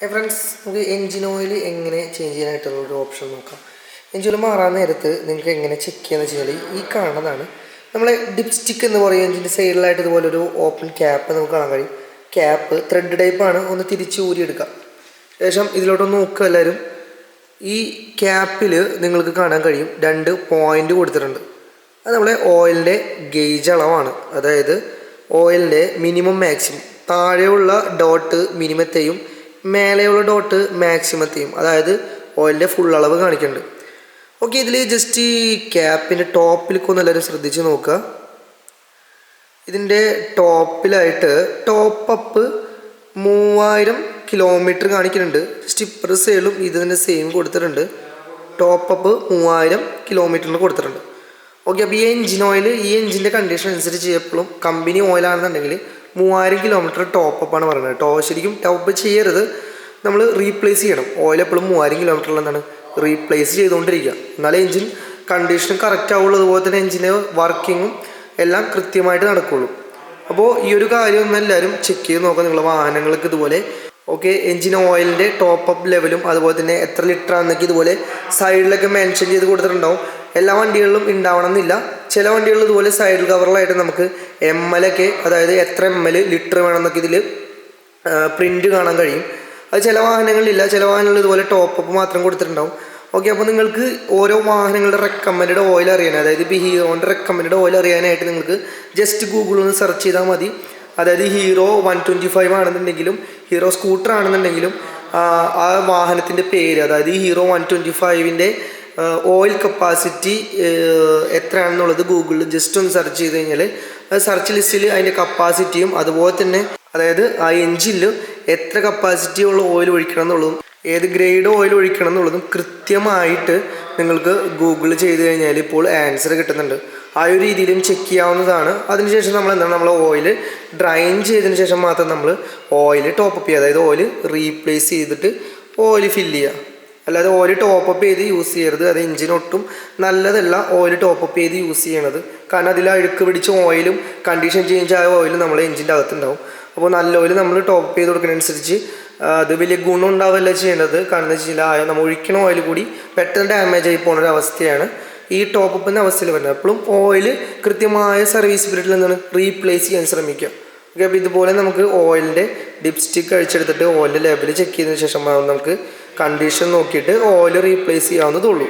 Friends നമുക്ക് engine oil എങ്ങനെ change ചെയ്യാനായിട്ടുള്ള ഒരു ഓപ്ഷൻ നോക്കാം. എൻജിൻ ഓയിൽ മാറാൻ നേരത്ത് നിങ്ങൾക്ക് എങ്ങനെ ചെക്ക് ചെയ്യാന്ന് വെച്ചാൽ ഈ കാണുന്നതാണ്. നമ്മളെ ഡിപ്സ്റ്റിക് എന്ന് പറയും എൻജിന്റെ സൈഡിലായിട്ട് ഇതുപോലെ ഒരു ഓപ്പൺ ക്യാപ്പ് നമുക്ക് കാണാൻ കഴിയും. ക്യാപ്പ് ത്രെഡ് ടൈപ്പാണ് ഒന്ന് തിരിച്ച് ഊരിയെടുക്കാം ശേഷം ഇതിലോട്ട് നോക്കുക എല്ലാവരും. ഈ ക്യാപ്പിൽ നിങ്ങൾക്ക് കാണാൻ കഴിയും രണ്ട് പോയിന്റ് കൊടുത്തിട്ടുണ്ട്. അത് നമ്മളെ ഓയിലിന്റെ ഗേജ് അളവാണ്. അതായത് ഓയിലിന്റെ മിനിമം മാക്സിമം താഴെയുള്ള ഡോട്ട് മിനിമത്തെയും മേലെയുള്ള ഡോട്ട് മാക്സിമത്തെയും അതായത് ഓയിലിന്റെ ഫുൾ അളവ് കാണിക്കുന്നുണ്ട് ഓക്കെ ഇതിൽ ജസ്റ്റ് ഈ ക്യാപ്പിന്റെ ടോപ്പിലേക്ക് ഒന്ന് എല്ലാവരും ശ്രദ്ധിച്ച് നോക്കുക ഇതിന്റെ ടോപ്പിലായിട്ട് ടോപ്പ് അപ്പ് മൂവായിരം കിലോമീറ്റർ കാണിക്കുന്നുണ്ട് സ്റ്റിപ്പർ സെയിലും ഇതിന്റെ സെയിം കൊടുത്തിട്ടുണ്ട്. ടോപ്പ് അപ്പ് മൂവായിരം കിലോമീറ്ററിന് കൊടുത്തിട്ടുണ്ട്. ഓക്കെ അപ്പോൾ ഈ എഞ്ചിൻ ഓയിൽ ഈ എഞ്ചിന്റെ കണ്ടീഷൻ അനുസരിച്ച് എപ്പോഴും കമ്പനി ഓയിലാണെന്നുണ്ടെങ്കിൽ മൂവായിരം കിലോമീറ്റർ ടോപ്പ് അപ്പാണ് പറയുന്നത് ടോ ശരിക്കും ടോപ്പ് ചെയ്യരുത്. നമ്മൾ റീപ്ലേസ് ചെയ്യണം. ഓയിൽ എപ്പോഴും മൂവായിരം കിലോമീറ്ററിൽ എന്താണ് റീപ്ലേസ് ചെയ്തുകൊണ്ടിരിക്കുക. എന്നാലേ എൻജിൻ കണ്ടീഷൻ കറക്റ്റ് ആവുള്ളൂ. അതുപോലെ തന്നെ എഞ്ചിന്റെ വർക്കിങ്ങും എല്ലാം കൃത്യമായിട്ട് നടക്കുകയുള്ളൂ അപ്പോൾ ഈ ഒരു കാര്യം എല്ലാവരും ചെക്ക് ചെയ്ത് നോക്കാം നിങ്ങളുടെ വാഹനങ്ങൾക്ക് ഇതുപോലെ ഓക്കെ എഞ്ചിൻ ഓയിലിന്റെ ടോപ്പ് അപ്പ് ലെവലും അതുപോലെ തന്നെ എത്ര ലിറ്റർ ആണെന്നൊക്കെ ഇതുപോലെ സൈഡിലൊക്കെ മെൻഷൻ ചെയ്ത് കൊടുത്തിട്ടുണ്ടാവും. എല്ലാ വണ്ടികളിലും ഉണ്ടാവണമെന്നില്ല. ചില വണ്ടികളിൽ ഇതുപോലെ സൈഡിൽ കവറിലായിട്ട് നമുക്ക് എം ഒക്കെ അതായത് എത്ര എം എൽ ലിറ്റർ വേണമെന്നൊക്കെ ഇതിൽ പ്രിന്റ് കാണാൻ കഴിയും. അത് ചില വാഹനങ്ങളിലില്ല. ചില വാഹനങ്ങളിൽ ഇതുപോലെ ടോപ്പ് അപ്പ് മാത്രം കൊടുത്തിട്ടുണ്ടാവും. ഓക്കെ അപ്പോൾ നിങ്ങൾക്ക് ഓരോ വാഹനങ്ങളുടെ റെക്കമെൻഡ് ഓയിൽ അറിയാൻ അതായത് ഇപ്പോൾ റെക്കമെൻഡ് ഓയിൽ അറിയാനായിട്ട് നിങ്ങൾക്ക് ജസ്റ്റ് ഗൂഗിളിൽ ഒന്ന് സെർച്ച് ചെയ്താൽ മതി. അതായത് ഹീറോ വൺ ട്വന്റി ഫൈവ് ആണെന്നുണ്ടെങ്കിലും ഹീറോ സ്കൂട്ടർ ആണെന്നുണ്ടെങ്കിലും ആ, വാഹനത്തിന്റെ പേര് അതായത് ഹീറോ വൺ ട്വന്റി ഫൈവിന്റെ ഓയിൽ കപ്പാസിറ്റി എത്രയാണെന്നുള്ളത് ഗൂഗിളിൽ ജസ്റ്റ് ഒന്ന് സെർച്ച് ചെയ്ത് കഴിഞ്ഞാൽ സെർച്ച് ലിസ്റ്റിൽ അതിന്റെ കപ്പാസിറ്റിയും അതുപോലെ തന്നെ അതായത് ആ എഞ്ചിനിൽ എത്ര കപ്പാസിറ്റി ഉള്ള ഓയിൽ ഒഴിക്കണം എന്നുള്ളതും ഏത് ഗ്രേഡ് ഓയിൽ ഒഴിക്കണം എന്നുള്ളതും കൃത്യമായിട്ട് നിങ്ങൾക്ക് ഗൂഗിൾ ചെയ്ത് കഴിഞ്ഞാൽ ഇപ്പോൾ ആൻസർ കിട്ടുന്നുണ്ട്. ആ ഒരു രീതിയിലും ചെക്ക് ചെയ്യാവുന്നതാണ്. അതിനുശേഷം നമ്മൾ എന്താണ് നമ്മൾ ഓയിൽ ഡ്രൈൻ ചെയ്തതിന് ശേഷം മാത്രം നമ്മൾ ഓയിൽ ടോപ്പ് അപ്പ് ചെയ്യുക. അതായത് ഓയിൽ റീപ്ലേസ് ചെയ്തിട്ട് ഓയിൽ ഫില്ല് ചെയ്യുക. അല്ലാതെ ഓയിൽ ടോപ്പ് അപ്പ് ചെയ്ത് യൂസ് ചെയ്യരുത്. അത് എഞ്ചിനൊട്ടും നല്ലതല്ല ഓയിൽ ടോപ്പ് അപ്പ് ചെയ്ത് യൂസ് ചെയ്യണത്. കാരണം അതിൽ അഴുക്ക് പിടിച്ച ഓയിലും കണ്ടീഷൻ ചേഞ്ച് ആയ ഓയിലും നമ്മൾ എഞ്ചിന്റെ അകത്തുണ്ടാവും. അപ്പോൾ നല്ല ഓയിൽ നമ്മൾ ടോപ്പ് ചെയ്ത് കൊടുക്കുന്നതനുസരിച്ച് അത് വലിയ ഗുണം ഉണ്ടാവുകയല്ല ചെയ്യേണ്ടത് കാരണം എന്താ വെച്ചാൽ നമ്മൾ ഒഴിക്കണ ഓയിൽ കൂടി പെട്ടെന്ന് ഡാമേജ് ആയി പോകുന്ന ഒരു അവസ്ഥയാണ് ഈ ടോപ്പ് അപ്പിന്റെ അവസ്ഥയിൽ വരുന്നത്. എപ്പോഴും ഓയിൽ കൃത്യമായ സർവീസ് പീരീഡിൽ എന്താണ് റീപ്ലേസ് ചെയ്യാൻ ശ്രമിക്കുക. ഓക്കെ അപ്പോൾ ഇതുപോലെ നമുക്ക് ഓയിലിന്റെ ഡിപ്സ്റ്റിക്ക് അഴിച്ചെടുത്തിട്ട് ഓയിലിന്റെ ലെവൽ ചെക്ക് ചെയ്തതിന് ശേഷം നമുക്ക് കണ്ടീഷൻ നോക്കിയിട്ട് ഓയിൽ റീപ്ലേസ് ചെയ്യാവുന്നതുള്ളൂ